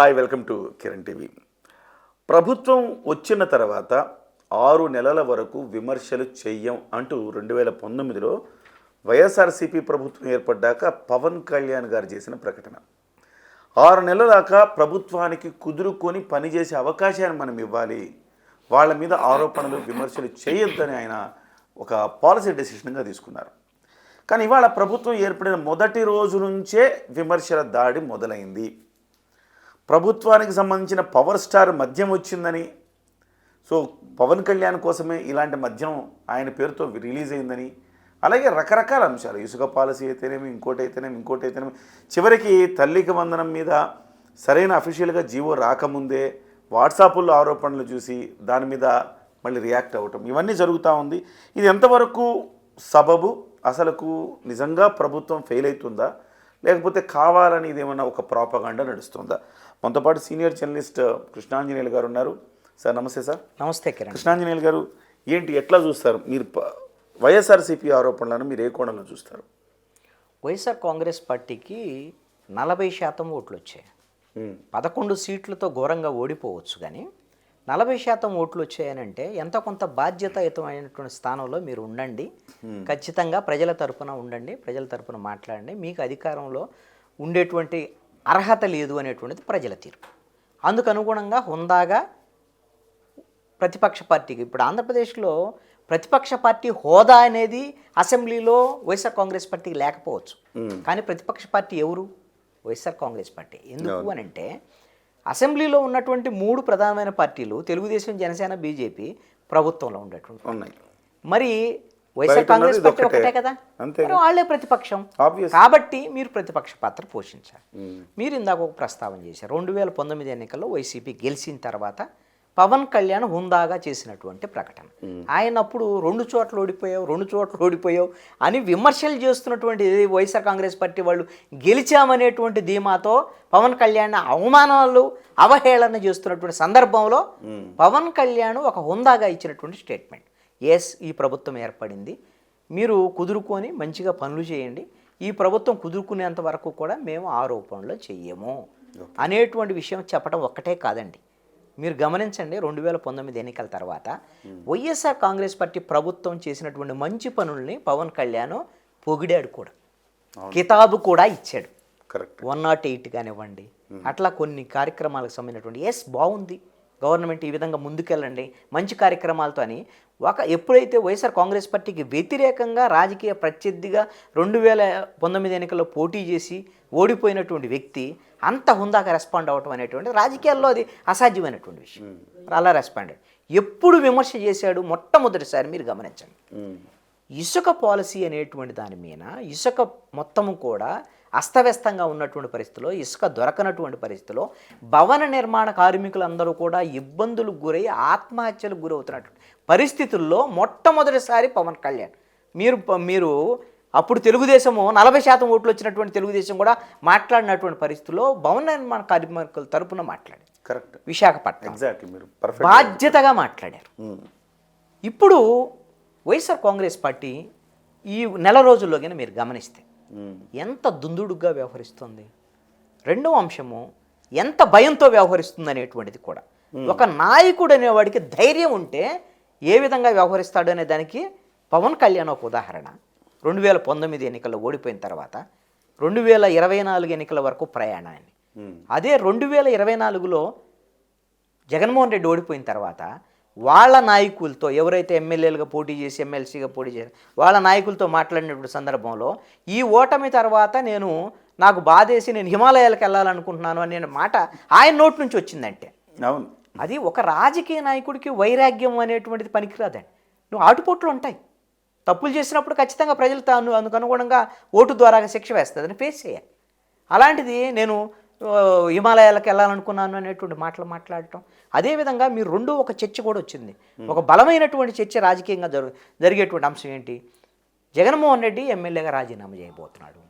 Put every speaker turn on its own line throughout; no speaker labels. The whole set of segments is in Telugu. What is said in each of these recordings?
Hi welcome to Kiran TV. ప్రభుత్వం వచ్చిన తర్వాత ఆరు నెలల వరకు విమర్శలు చెయ్యం అంటూ రెండు వేల పంతొమ్మిదిలో వైఎస్ఆర్సీపీ ప్రభుత్వం ఏర్పడ్డాక పవన్ కళ్యాణ్ గారు చేసిన ప్రకటన. ఆరు నెలల దాకా ప్రభుత్వానికి కుదురుకొని పనిచేసే అవకాశాన్ని మనం ఇవ్వాలి. వాళ్ళ మీద ఆరోపణలు విమర్శలు చేయొద్దని ఆయన ఒక పాలసీ డెసిషన్గా తీసుకున్నారు. కానీ ఇవాళ ప్రభుత్వం ఏర్పడిన మొదటి రోజు నుంచే విమర్శల దాడి మొదలైంది. ప్రభుత్వానికి సంబంధించిన పవర్ స్టార్ మద్యం వచ్చిందని సో పవన్ కళ్యాణ్ కోసమే ఇలాంటి మద్యం ఆయన పేరుతో రిలీజ్ అయిందని అలాగే రకరకాల అంశాలు. ఇసుక పాలసీ అయితేనేమి ఇంకోటి అయితేనేమి ఇంకోటి అయితేనేమి. చివరికి తల్లికి వందనం మీద సరైన అఫీషియల్గా జీవో రాకముందే వాట్సాప్లో ఆరోపణలు చూసి దాని మీద మళ్ళీ రియాక్ట్ అవ్వటం. ఇవన్నీ జరుగుతూ ఉంది. ఇది ఎంతవరకు సబబు? అసలుకు నిజంగా ప్రభుత్వం ఫెయిల్ అవుతుందా? లేకపోతే కావాలని ఇదేమన్నా ఒక ప్రాపగాండా నడుస్తుందా? మనతో పాటు సీనియర్ జర్నలిస్ట్ కృష్ణాంజనేయులు గారు ఉన్నారు. సార్ నమస్తే సార్.
నమస్తే కిరణ్.
కృష్ణాంజనేయులు గారు ఏంటి ఎట్లా చూస్తారు? మీరు వైఎస్ఆర్సీపీ ఆరోపణలను మీరు ఏ కోణంలో చూస్తారు?
వైఎస్ఆర్ కాంగ్రెస్ పార్టీకి నలభై శాతం ఓట్లు వచ్చాయి పదకొండు సీట్లతో ఘోరంగా ఓడిపోవచ్చు కానీ నలభై శాతం ఓట్లు వచ్చాయనంటే ఎంత కొంత బాధ్యతాయుతమైనటువంటి స్థానంలో మీరు ఉండండి. ఖచ్చితంగా ప్రజల తరపున ఉండండి ప్రజల తరపున మాట్లాడండి. మీకు అధికారంలో ఉండేటువంటి అర్హత లేదు అనేటువంటిది ప్రజల తీర్పు. అందుకు అనుగుణంగా హుందాగా ప్రతిపక్ష పార్టీకి ఇప్పుడు ఆంధ్రప్రదేశ్లో ప్రతిపక్ష పార్టీ హోదా అనేది అసెంబ్లీలో వైఎస్ఆర్ కాంగ్రెస్ పార్టీకి లేకపోవచ్చు. కానీ ప్రతిపక్ష పార్టీ ఎవరు? YSR Congress party. ఎందుకు అని అంటే అసెంబ్లీలో ఉన్నటువంటి మూడు ప్రధానమైన పార్టీలు తెలుగుదేశం జనసేన బీజేపీ ప్రభుత్వంలో ఉండేటువంటి
ఉన్నాయి.
మరి వైఎస్ఆర్ కాంగ్రెస్ పార్టీ. ఒకటే కదా? వాళ్ళే ప్రతిపక్షం. కాబట్టి మీరు ప్రతిపక్ష పాత్ర పోషించాలి. మీరు ఇందాక ఒక ప్రస్తావన చేశారు. రెండు వేల పంతొమ్మిది ఎన్నికల్లో వైసీపీ గెలిచిన తర్వాత పవన్ కళ్యాణ్ హుందాగా చేసినటువంటి ప్రకటన. ఆయన అప్పుడు రెండు చోట్ల ఓడిపోయావు రెండు చోట్ల ఓడిపోయావు అని విమర్శలు చేస్తున్నటువంటి వైఎస్ఆర్ కాంగ్రెస్ పార్టీ వాళ్ళు గెలిచామనేటువంటి ధీమాతో పవన్ కళ్యాణ్ అవమానాలు అవహేళన చేస్తున్నటువంటి సందర్భంలో పవన్ కళ్యాణ్ ఒక హుందాగా ఇచ్చినటువంటి స్టేట్మెంట్. ఎస్ ఈ ప్రభుత్వం ఏర్పడింది. మీరు కుదురుకొని మంచిగా పనులు చేయండి. ఈ ప్రభుత్వం కుదురుకునేంత వరకు కూడా మేము ఆరోపణలు చెయ్యము. అనేటువంటి విషయం చెప్పడం ఒక్కటే కాదండి. మీరు గమనించండి రెండు వేల పంతొమ్మిది ఎన్నికల తర్వాత వైఎస్ఆర్ కాంగ్రెస్ పార్టీ ప్రభుత్వం చేసినటువంటి మంచి పనుల్ని పవన్ కళ్యాణ్ పొగిడాడు కూడా. కితాబు కూడా ఇచ్చాడు.
కరెక్ట్.
వన్ నాట్ ఎయిట్ కానివ్వండి అట్లా కొన్ని కార్యక్రమాలకు సంబంధించినటువంటి ఎస్ బాగుంది. గవర్నమెంట్ ఈ విధంగా ముందుకెళ్ళండి. మంచి కార్యక్రమాలతో అని. ఒక ఎప్పుడైతే వైఎస్ఆర్ కాంగ్రెస్ పార్టీకి వ్యతిరేకంగా రాజకీయ ప్రత్యర్థిగా రెండు వేల పంతొమ్మిది ఎన్నికల్లో పోటీ చేసి ఓడిపోయినటువంటి వ్యక్తి అంత హుందాగా రెస్పాండ్ అవ్వటం అనేటువంటి రాజకీయాల్లో అది అసాధ్యమైనటువంటి విషయం. అలా రెస్పాండ్. ఎప్పుడు విమర్శ చేశాడు? మొట్టమొదటిసారి మీరు గమనించండి. ఇసుక పాలసీ అనేటువంటి దాని మీద ఇసుక మొత్తము కూడా అస్తవ్యస్తంగా ఉన్నటువంటి పరిస్థితిలో ఇసుక దొరకనటువంటి పరిస్థితిలో భవన నిర్మాణ కార్మికులందరూ కూడా ఇబ్బందులకు గురై ఆత్మహత్యలకు గురవుతున్నటువంటి పరిస్థితుల్లో మొట్టమొదటిసారి పవన్ కళ్యాణ్. మీరు మీరు అప్పుడు తెలుగుదేశము నలభై శాతం ఓట్లు వచ్చినటువంటి తెలుగుదేశం కూడా మాట్లాడినటువంటి పరిస్థితుల్లో భవన నిర్మాణ కార్మికుల తరపున మాట్లాడారు.
కరెక్ట్.
విశాఖపట్నం.
ఎగ్జాక్ట్లీ మీరు
బాధ్యతగా మాట్లాడారు. ఇప్పుడు వైఎస్ఆర్ కాంగ్రెస్ పార్టీ ఈ నెల రోజుల్లోగానే మీరు గమనిస్తే ఎంత దుందుడుగా వ్యవహరిస్తుంది? రెండవ అంశము ఎంత భయంతో వ్యవహరిస్తుంది అనేటువంటిది కూడా ఒక నాయకుడు అనేవాడికి ధైర్యం ఉంటే ఏ విధంగా వ్యవహరిస్తాడు అనే దానికి పవన్ కళ్యాణ్ ఒక ఉదాహరణ. రెండు వేల పంతొమ్మిది ఎన్నికల్లో ఓడిపోయిన తర్వాత రెండు వేల ఇరవై నాలుగు ఎన్నికల వరకు ప్రయాణాన్ని. అదే రెండు వేల ఇరవై నాలుగులో జగన్మోహన్ రెడ్డి ఓడిపోయిన తర్వాత వాళ్ళ నాయకులతో ఎవరైతే ఎమ్మెల్యేలుగా పోటీ చేసి ఎమ్మెల్సీగా పోటీ చేసి వాళ్ళ నాయకులతో మాట్లాడినటువంటి సందర్భంలో ఈ ఓటమి తర్వాత నేను నాకు బాధేసి నేను హిమాలయాలకు వెళ్ళాలనుకుంటున్నాను అనే మాట ఆయన నోటి నుంచి వచ్చిందంటే.
అవును.
అది ఒక రాజకీయ నాయకుడికి వైరాగ్యం అనేటువంటిది పనికిరాదండి. నువ్వు ఆటుపోట్లు ఉంటాయి. తప్పులు చేసినప్పుడు ఖచ్చితంగా ప్రజలు తాను అందుకు అనుగుణంగా ఓటు ద్వారా శిక్ష వేస్తుందని ఫేస్ చేయాలి. అలాంటిది నేను హిమాలయాలకు వెళ్ళాలనుకున్నాను అనేటువంటి మాటలు మాట్లాడటం. అదేవిధంగా మీరు రెండో ఒక చర్చ కూడా వచ్చింది. ఒక బలమైనటువంటి చర్చ రాజకీయంగా జరుగు జరిగేటువంటి అంశం ఏంటి? జగన్మోహన్ రెడ్డి ఎమ్మెల్యేగా రాజీనామా చేయబోతున్నాడు.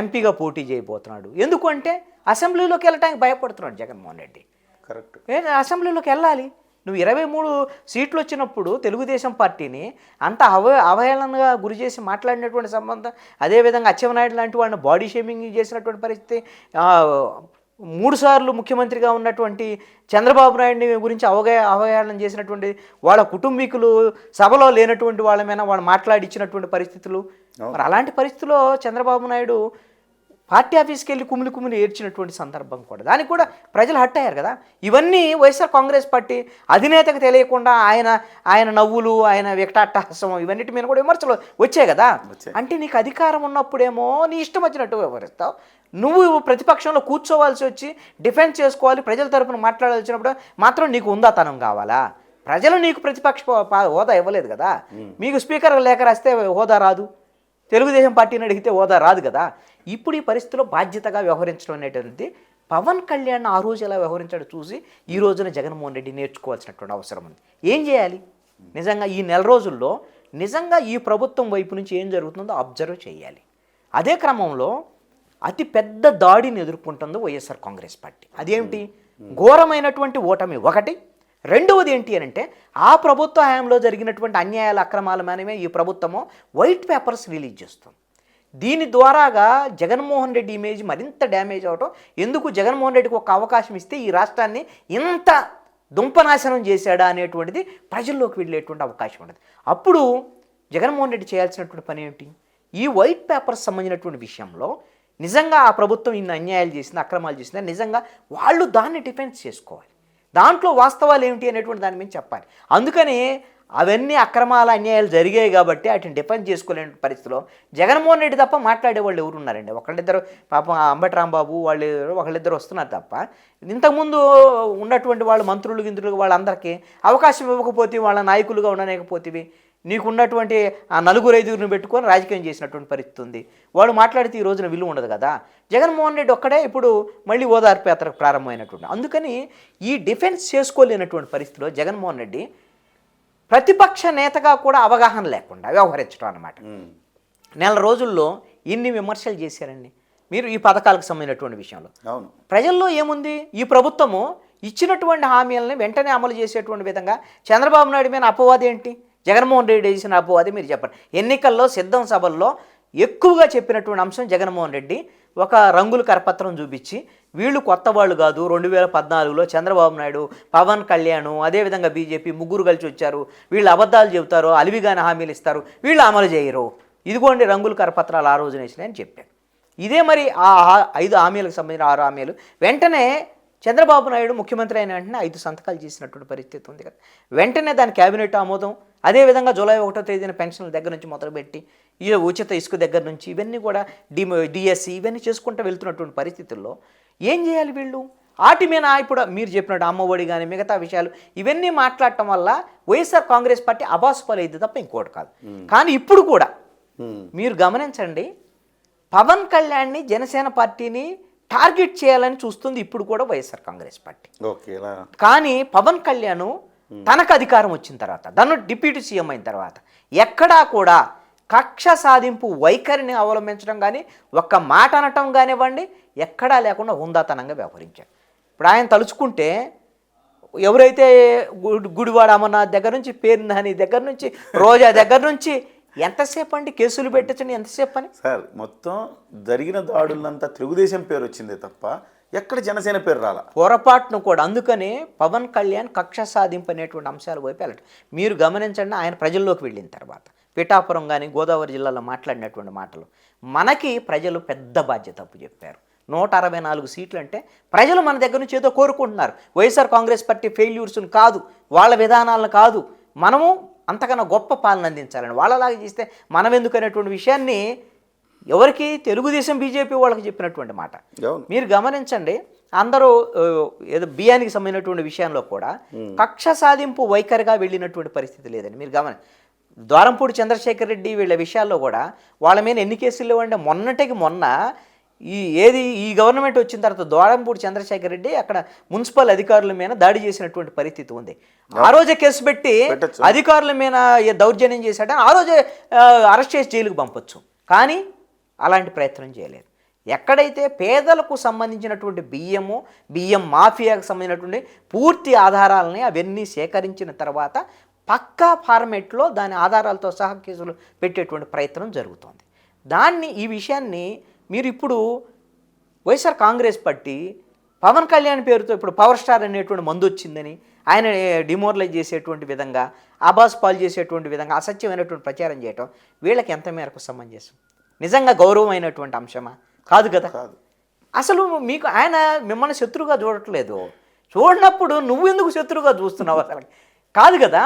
ఎంపీగా పోటీ చేయబోతున్నాడు. ఎందుకు అంటే అసెంబ్లీలోకి వెళ్ళడానికి భయపడుతున్నాడు జగన్మోహన్ రెడ్డి.
కరెక్ట్.
అసెంబ్లీలోకి వెళ్ళాలి. నువ్వు ఇరవై మూడు సీట్లు వచ్చినప్పుడు తెలుగుదేశం పార్టీని అంత అవ అవహేళనగా గురి చేసి మాట్లాడినటువంటి సంబంధం అదేవిధంగా అచ్చెన్నాయుడు లాంటి వాళ్ళని బాడీ షేమింగ్ చేసినటువంటి పరిస్థితి ఆ, మూడు సార్లు ముఖ్యమంత్రిగా ఉన్నటువంటి చంద్రబాబు నాయుడిని గురించి అవగా అవహేళన చేసినటువంటి వాళ్ళ కుటుంబీకులు సభలో లేనటువంటి వాళ్ళ మీద వాళ్ళు మాట్లాడిచ్చినటువంటి పరిస్థితులు. మరి అలాంటి పరిస్థితుల్లో చంద్రబాబు నాయుడు పార్టీ ఆఫీస్కి వెళ్ళి కుమిలి కుమిలి ఏడ్చినటువంటి సందర్భం కూడా. దానికి కూడా ప్రజలు హట్ అయ్యారు కదా. ఇవన్నీ వైఎస్ఆర్ కాంగ్రెస్ పార్టీ అధినేతకు తెలియకుండా ఆయన ఆయన నవ్వులు ఆయన వికటాట్టహాసం ఇవన్నిటి మీద కూడా విమర్శలు వచ్చాయి కదా. అంటే నీకు అధికారం ఉన్నప్పుడేమో నీ ఇష్టం వచ్చినట్టు వ్యవహరిస్తావు. నువ్వు ప్రతిపక్షంలో కూర్చోవాల్సి వచ్చి డిఫెన్స్ చేసుకోవాలి ప్రజల తరపున మాట్లాడాల్సినప్పుడు మాత్రం నీకు ఉందాతనం కావాలా? ప్రజలు నీకు ప్రతిపక్ష హోదా ఇవ్వలేదు కదా. మీకు స్పీకర్ లేఖ రాస్తే హోదా రాదు. తెలుగుదేశం పార్టీని అడిగితే హోదా రాదు కదా. ఇప్పుడు ఈ పరిస్థితిలో బాధ్యతగా వ్యవహరించడం అనేటువంటిది పవన్ కళ్యాణ్ ఆ రోజు ఎలా వ్యవహరించాడో చూసి ఈ రోజున జగన్మోహన్ రెడ్డి నేర్చుకోవాల్సినటువంటి అవసరం ఉంది. ఏం చేయాలి? నిజంగా ఈ నెల రోజుల్లో నిజంగా ఈ ప్రభుత్వం వైపు నుంచి ఏం జరుగుతుందో అబ్జర్వ్ చేయాలి. అదే క్రమంలో అతి పెద్ద దాడిని ఎదుర్కొంటుంది వైఎస్ఆర్ కాంగ్రెస్ పార్టీ. అదేమిటి? ఘోరమైనటువంటి ఓటమి ఒకటి రెండవది ఏంటి అని అంటే ఆ ప్రభుత్వ హయాంలో జరిగినటువంటి అన్యాయాల అక్రమాల మనమే ఈ ప్రభుత్వము వైట్ పేపర్స్ రిలీజ్ చేస్తుంది. దీని ద్వారాగా జగన్మోహన్ రెడ్డి ఇమేజ్ మరింత డ్యామేజ్ అవటం ఎందుకు జగన్మోహన్ రెడ్డికి ఒక అవకాశం ఇస్తే ఈ రాష్ట్రాన్ని ఇంత దుంపనాశనం చేశాడా అనేటువంటిది ప్రజల్లోకి వెళ్ళేటువంటి అవకాశం ఉండదు అప్పుడు జగన్మోహన్ రెడ్డి చేయాల్సినటువంటి పని ఏమిటి? ఈ వైట్ పేపర్స్ సంబంధించినటువంటి విషయంలో నిజంగా ఆ ప్రభుత్వం ఇన్ని అన్యాయాలు చేసింది అక్రమాలు చేసిందా నిజంగా వాళ్ళు దాన్ని డిఫెన్స్ చేసుకోవాలి. దాంట్లో వాస్తవాలు ఏమిటి అనేటువంటి దాని మీద చెప్పాలి. అందుకని అవన్నీ అక్రమాల అన్యాయాలు జరిగాయి కాబట్టి వాటిని డిఫెండ్ చేసుకోలేని పరిస్థితిలో జగన్మోహన్ రెడ్డి తప్ప మాట్లాడే వాళ్ళు ఎవరు ఉన్నారండి? ఒకళ్ళిద్దరు పాపం ఆ అంబటి రాంబాబు వాళ్ళు ఒకళ్ళిద్దరు వస్తున్నారు తప్ప. ఇంతకుముందు ఉన్నటువంటి వాళ్ళు మంత్రులు గింత్రులు వాళ్ళందరికీ అవకాశం ఇవ్వకపోతే వాళ్ళ నాయకులుగా ఉండలేకపోతేవి. నీకున్నటువంటి ఆ నలుగురు ఐదుగురిని పెట్టుకొని రాజకీయం చేసినటువంటి పరిస్థితి ఉంది. వాడు మాట్లాడితే ఈ రోజున విలువ ఉండదు కదా. జగన్మోహన్ రెడ్డి ఒక్కడే ఇప్పుడు మళ్ళీ ఓదార్పు యాత్రకు ప్రారంభమైనటువంటి అందుకని ఈ డిఫెన్స్ చేసుకోలేనటువంటి పరిస్థితిలో జగన్మోహన్ రెడ్డి ప్రతిపక్ష నేతగా కూడా అవగాహన లేకుండా వ్యవహరించడం అన్నమాట.
ఉమ్.
నెల రోజుల్లో ఇన్ని విమర్శలు చేశారండి? మీరు ఈ పథకాలకు సంబంధించినటువంటి విషయంలో.
అవును.
ప్రజల్లో ఏముంది? ఈ ప్రభుత్వము ఇచ్చినటువంటి హామీలను వెంటనే అమలు చేసేటువంటి విధంగా చంద్రబాబు నాయుడు మీద అపవాది ఏంటి జగన్మోహన్ రెడ్డి చేసిన అపవాది మీరు చెప్పండి. ఎన్నికల్లో సిద్ధం సభల్లో ఎక్కువగా చెప్పినటువంటి అంశం జగన్మోహన్ రెడ్డి ఒక రంగుల కరపత్రం చూపించి వీళ్ళు కొత్త వాళ్ళు కాదు రెండు వేల పద్నాలుగులో చంద్రబాబు నాయుడు పవన్ కళ్యాణ్ అదేవిధంగా బీజేపీ ముగ్గురు కలిసి వచ్చారు వీళ్ళు అబద్ధాలు చెబుతారు అలివిగానే హామీలు ఇస్తారు వీళ్ళు అమలు చేయరు. ఇదిగోండి రంగుల కరపత్రాలు ఆ రోజున వేసినాయని చెప్పాను ఇదే మరి ఆ ఆ- ఐదు హామీలకు సంబంధించిన ఆరు హామీలు. వెంటనే చంద్రబాబు నాయుడు ముఖ్యమంత్రి అయిన వెంటనే ఐదు సంతకాలు చేసినటువంటి పరిస్థితి ఉంది కదా. వెంటనే దాని కేబినెట్ ఆమోదం అదేవిధంగా జూలై ఒకటో తేదీన పెన్షన్ల దగ్గర నుంచి మొదలుపెట్టి ఈ ఉచిత ఇసుక దగ్గర నుంచి ఇవన్నీ కూడా డి డిఎస్సి ఇవన్నీ చేసుకుంటూ వెళ్తున్నటువంటి పరిస్థితుల్లో ఏం చేయాలి వీళ్ళు? వాటి మీద ఇప్పుడు మీరు చెప్పినట్టు అమ్మఒడి కానీ మిగతా విషయాలు ఇవన్నీ మాట్లాడటం వల్ల వైఎస్ఆర్ కాంగ్రెస్ పార్టీ అబాసుపాలైద్ది తప్ప ఇంకోటి కాదు. కానీ ఇప్పుడు కూడా. మీరు గమనించండి పవన్ కళ్యాణ్ని జనసేన పార్టీని టార్గెట్ చేయాలని చూస్తుంది ఇప్పుడు కూడా వైఎస్ఆర్ కాంగ్రెస్ పార్టీ. కానీ పవన్ కళ్యాణ్ తనకు అధికారం వచ్చిన తర్వాత తను డిప్యూటీ సీఎం అయిన తర్వాత ఎక్కడా కూడా కక్ష సాధింపు వైఖరిని అవలంబించడం కానీ ఒక్క మాట అనటం కానివ్వండి ఎక్కడా లేకుండా హుందాతనంగా వ్యవహరించారు ఇప్పుడు ఆయన తలుచుకుంటే ఎవరైతే గుడి గుడివాడ అమర్నాథ్ దగ్గర నుంచి పేరు నాని దగ్గర నుంచి రోజా దగ్గర నుంచి ఎంతసేపు అండి? కేసులు పెట్టచ్చండి ఎంతసేపు అని?
సార్ మొత్తం జరిగిన దాడులంతా తెలుగుదేశం పేరు వచ్చిందే తప్ప ఎక్కడ జనసేన పేరు రాలా?
పొరపాటును కూడా. అందుకనే పవన్ కళ్యాణ్ కక్ష సాధింపు అనేటువంటి అంశాల వైపు వెళ్ళటం. మీరు గమనించండి ఆయన ప్రజల్లోకి వెళ్ళిన తర్వాత పిఠాపురం కానీ గోదావరి జిల్లాలో మాట్లాడినటువంటి మాటలు మనకి ప్రజలు పెద్ద బాధ్యత అప్పు చెప్పారు. నూట అరవై నాలుగు సీట్లు అంటే ప్రజలు మన దగ్గర నుంచి ఏదో కోరుకుంటున్నారు. వైఎస్ఆర్ కాంగ్రెస్ పార్టీ ఫెయిల్యూర్స్ని కాదు వాళ్ళ విధానాలను కాదు మనము అంతకన్నా గొప్ప పాలన అందించాలని. వాళ్ళలాగా చేస్తే మనం ఎందుకు అనేటువంటి విషయాన్ని ఎవరికి తెలుగుదేశం బీజేపీ వాళ్ళకి చెప్పినటువంటి మాట. మీరు గమనించండి అందరూ ఏదో బియ్యానికి సంబంధించినటువంటి విషయంలో కూడా కక్ష సాధింపు వైఖరిగా వెళ్ళినటువంటి పరిస్థితి లేదండి. మీరు గమని ద్వారంపూడి చంద్రశేఖర్ రెడ్డి వీళ్ళ విషయాల్లో కూడా వాళ్ళ మీద ఎన్ని కేసులు లేవంటే మొన్నటికి మొన్న ఈ ఏది ఈ గవర్నమెంట్ వచ్చిన తర్వాత ద్వారంపూడి చంద్రశేఖర్ రెడ్డి అక్కడ మున్సిపల్ అధికారుల మీద దాడి చేసినటువంటి పరిస్థితి ఉంది. ఆ రోజే కేసు పెట్టి. అధికారుల మీద దౌర్జన్యం చేశాడని ఆ రోజే అరెస్ట్ చేసి జైలుకు పంపొచ్చు. కానీ అలాంటి ప్రయత్నం చేయలేదు. ఎక్కడైతే పేదలకు సంబంధించినటువంటి బియ్యము బియ్యం మాఫియాకు సంబంధించినటువంటి పూర్తి ఆధారాలని అవన్నీ సేకరించిన తర్వాత పక్కా ఫార్మేట్లో దాని ఆధారాలతో సహా కేసులు పెట్టేటువంటి ప్రయత్నం జరుగుతోంది. దాన్ని ఈ విషయాన్ని మీరు ఇప్పుడు YSR Congress party Pawan Kalyan పేరుతో ఇప్పుడు పవర్ స్టార్ అనేటువంటి మందు వచ్చిందని ఆయన డిమోరలైజ్ చేసేటువంటి విధంగా ఆబాస్ పాలు చేసేటువంటి విధంగా అసత్యమైనటువంటి ప్రచారం చేయటం వీళ్ళకి ఎంత మేరకు సమంజసం నిజంగా గౌరవమైనటువంటి అంశమా? కాదు కదా?
కాదు.
అసలు మీకు ఆయన మిమ్మల్ని శత్రువుగా చూడట్లేదు. చూడనప్పుడు నువ్వు ఎందుకు శత్రువుగా చూస్తున్నావు అసలు కాదు కదా.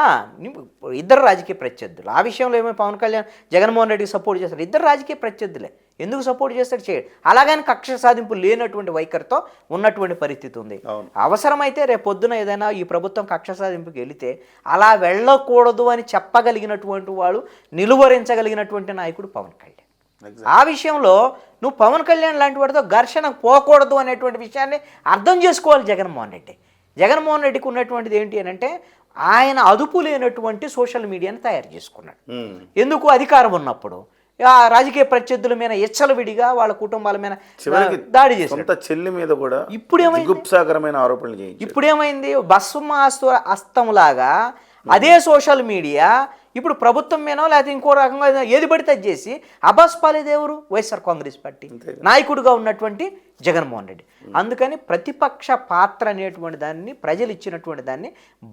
ఇద్దరు రాజకీయ ప్రత్యర్థులు. ఆ విషయంలో ఏమో పవన్ కళ్యాణ్ జగన్మోహన్ రెడ్డికి సపోర్ట్ చేస్తారు ఇద్దరు రాజకీయ ప్రత్యర్థులే. ఎందుకు సపోర్ట్ చేస్తాడు చేయడు. అలాగని కక్ష సాధింపు లేనటువంటి వైఖరితో ఉన్నటువంటి పరిస్థితి ఉంది. అవసరమైతే రేపు పొద్దున ఏదైనా ఈ ప్రభుత్వం కక్ష సాధింపుకి వెళితే అలా వెళ్ళకూడదు అని చెప్పగలిగినటువంటి వాడు నిలువరించగలిగినటువంటి నాయకుడు పవన్ కళ్యాణ్. ఆ విషయంలో నువ్వు పవన్ కళ్యాణ్ లాంటి వాడితో ఘర్షణకు పోకూడదు అనేటువంటి విషయాన్ని అర్థం చేసుకోవాలి జగన్మోహన్ రెడ్డి. జగన్మోహన్ రెడ్డికి ఉన్నటువంటిది ఏంటి అని అంటే ఆయన అదుపు లేనటువంటి సోషల్ మీడియాని తయారు చేసుకున్నాడు. ఎందుకు? అధికారం ఉన్నప్పుడు. ఆ రాజకీయ ప్రత్యర్థుల మీద ఎచ్చలవిడిగా వాళ్ళ కుటుంబాల మీద దాడి
సొంత చెల్లి మీద కూడా
ఇప్పుడు ఏమైంది?
ఆరోపణలు
ఇప్పుడు ఏమైంది భస్మాస్తు అస్తంలాగా అదే సోషల్ మీడియా ఇప్పుడు ప్రభుత్వం మీనో లేకపోతే ఇంకో రకంగా ఏది పడితే చేసి అబాస్ పాలేదేవరు వైఎస్ఆర్ కాంగ్రెస్ పార్టీ. నాయకుడిగా ఉన్నటువంటి జగన్మోహన్ రెడ్డి. అందుకని ప్రతిపక్ష పాత్ర అనేటువంటి దాన్ని ప్రజలు ఇచ్చినటువంటి దాన్ని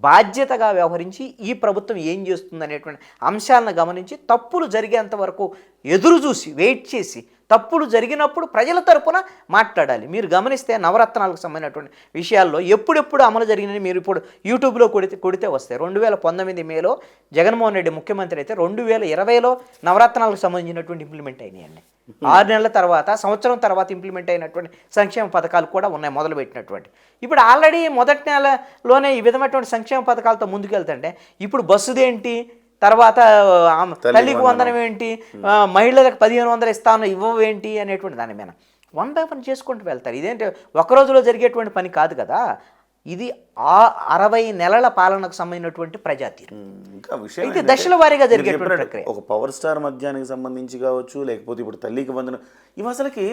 బాధ్యతగా వ్యవహరించి ఈ ప్రభుత్వం ఏం చేస్తుంది అనేటువంటి అంశాలను గమనించి తప్పులు జరిగేంత వరకు ఎదురు చూసి వెయిట్ చేసి తప్పులు జరిగినప్పుడు ప్రజల తరపున మాట్లాడాలి. మీరు గమనిస్తే నవరత్నాలకు సంబంధించినటువంటి విషయాల్లో ఎప్పుడెప్పుడు అమలు జరిగినవి మీరు ఇప్పుడు యూట్యూబ్లో కొడితే కొడితే వస్తాయి. రెండు వేల పంతొమ్మిది మేలో జగన్మోహన్ రెడ్డి ముఖ్యమంత్రి అయితే రెండు వేల ఇరవైలో నవరత్నాలకు సంబంధించినటువంటి ఇంప్లిమెంట్ అయినాయండి ఆరు నెలల తర్వాత సంవత్సరం తర్వాత ఇంప్లిమెంట్ అయినటువంటి సంక్షేమ పథకాలు కూడా ఉన్నాయి మొదలుపెట్టినటువంటి. ఇప్పుడు ఆల్రెడీ మొదటి నెలలోనే ఈ విధమైనటువంటి సంక్షేమ పథకాలతో ముందుకెళ్తుంటే ఇప్పుడు బస్సుదేంటి తర్వాత తల్లికి వందనం. ఏంటి? మహిళలకు పదిహేను వందలు ఇస్తాను ఇవ్వవేంటి అనేటువంటి దాని మీద. వన్ బై వన్ చేసుకుంటూ వెళ్తారు. ఇదేంటి? ఒక రోజులో జరిగేటువంటి పని కాదు కదా. ఇది ఆ అరవై నెలల పాలనకు సంబంధించినటువంటి ప్రజాతీరు
ఉమ్, ఇంకా విషయం
ఇది దశల వారీగా జరిగేటువంటి ప్రక్రియ.
ఒక పవర్ స్టార్ మద్యానికి సంబంధించి కావచ్చు లేకపోతే ఇప్పుడు తల్లికి వందనం. ఇవి అసలుకి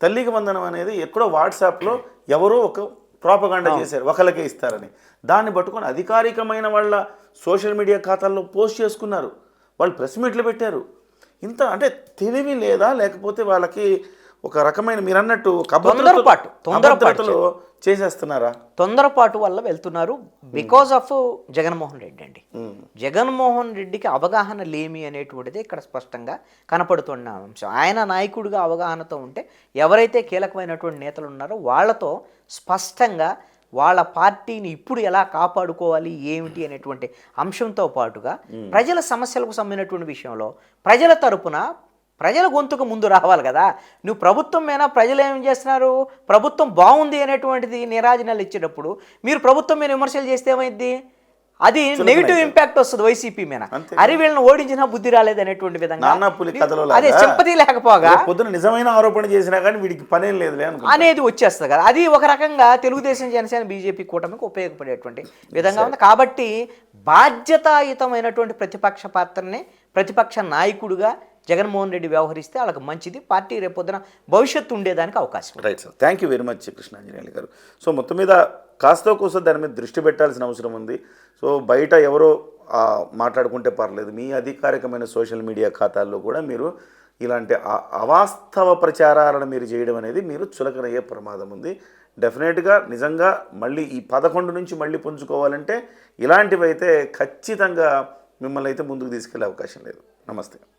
తల్లికి వందనం అనేది ఎక్కడో వాట్సాప్లో ఎవరో ఒక ప్రాపగాండా చేశారు ఒకళ్ళకే ఇస్తారని. దాన్ని పట్టుకొని అధికారికమైన వాళ్ళ సోషల్ మీడియా ఖాతాల్లో పోస్ట్ చేసుకున్నారు. వాళ్ళు ప్రెస్ మీట్లు పెట్టారు. ఇంత అంటే తెలివి లేదా? లేకపోతే వాళ్ళకి ఒక రకమైన మీరు అన్నట్టు
తొందరపాటు, తొందరపాటు
చేసేస్తున్నారా?
తొందరపాటు వల్ల వెళ్తున్నారు బికాజ్ ఆఫ్ జగన్మోహన్ రెడ్డి అండి. జగన్మోహన్ రెడ్డికి అవగాహన లేమి అనేటువంటిది ఇక్కడ స్పష్టంగా కనపడుతున్న అంశం. ఆయన నాయకుడిగా అవగాహనతో ఉంటే ఎవరైతే కీలకమైనటువంటి నేతలు ఉన్నారో వాళ్ళతో స్పష్టంగా వాళ్ళ పార్టీని ఇప్పుడు ఎలా కాపాడుకోవాలి ఏమిటి అనేటువంటి అంశంతో పాటుగా ప్రజల సమస్యలకు సంబంధించినటువంటి విషయంలో ప్రజల తరపున ప్రజల గొంతుకు ముందు రావాలి కదా. నువ్వు ప్రభుత్వం మీద ప్రజలు ఏం చేస్తున్నారు? ప్రభుత్వం బాగుంది అనేటువంటిది నిరాజనాలు ఇచ్చేటప్పుడు మీరు ప్రభుత్వం మీద విమర్శలు చేస్తే ఏమైంది అది నెగిటివ్ ఇంపాక్ట్ వస్తుంది వైసీపీ మీద. అరే వీళ్ళని ఓడించినా బుద్ధి రాలేదు అనేటువంటి విధంగా. అదే సింపతి లేకపోగా
పొద్దున నిజమైన ఆరోపణ చేసినా కానీ వీడికి పనేం అనుకో
అనేది వచ్చేస్తుంది కదా. అది ఒక రకంగా తెలుగుదేశం జనసేన బీజేపీ కూటమికి ఉపయోగపడేటువంటి విధంగా ఉంది. కాబట్టి బాధ్యతాయుతమైనటువంటి ప్రతిపక్ష పాత్రని ప్రతిపక్ష నాయకుడిగా జగన్మోహన్ రెడ్డి వ్యవహరిస్తే వాళ్ళకి మంచిది. పార్టీ రేపొద్దున భవిష్యత్తు ఉండేదానికి అవకాశం
right sir. Thank you very much Krishnanjaneyulu garu. So మొత్తం మీద కాస్త కోసం దాని మీద దృష్టి పెట్టాల్సిన అవసరం ఉంది. సో బయట ఎవరో మాట్లాడుకుంటే పర్లేదు. మీ అధికారికమైన సోషల్ మీడియా ఖాతాల్లో కూడా మీరు ఇలాంటి అవాస్తవ ప్రచారాలను మీరు చేయడం అనేది మీరు చులకనయ్యే ప్రమాదం ఉంది. డెఫినెట్గా నిజంగా మళ్ళీ ఈ పదకొండు నుంచి మళ్ళీ పుంజుకోవాలంటే ఇలాంటివైతే ఖచ్చితంగా మిమ్మల్ని అయితే ముందుకు తీసుకెళ్ళే అవకాశం లేదు. నమస్తే.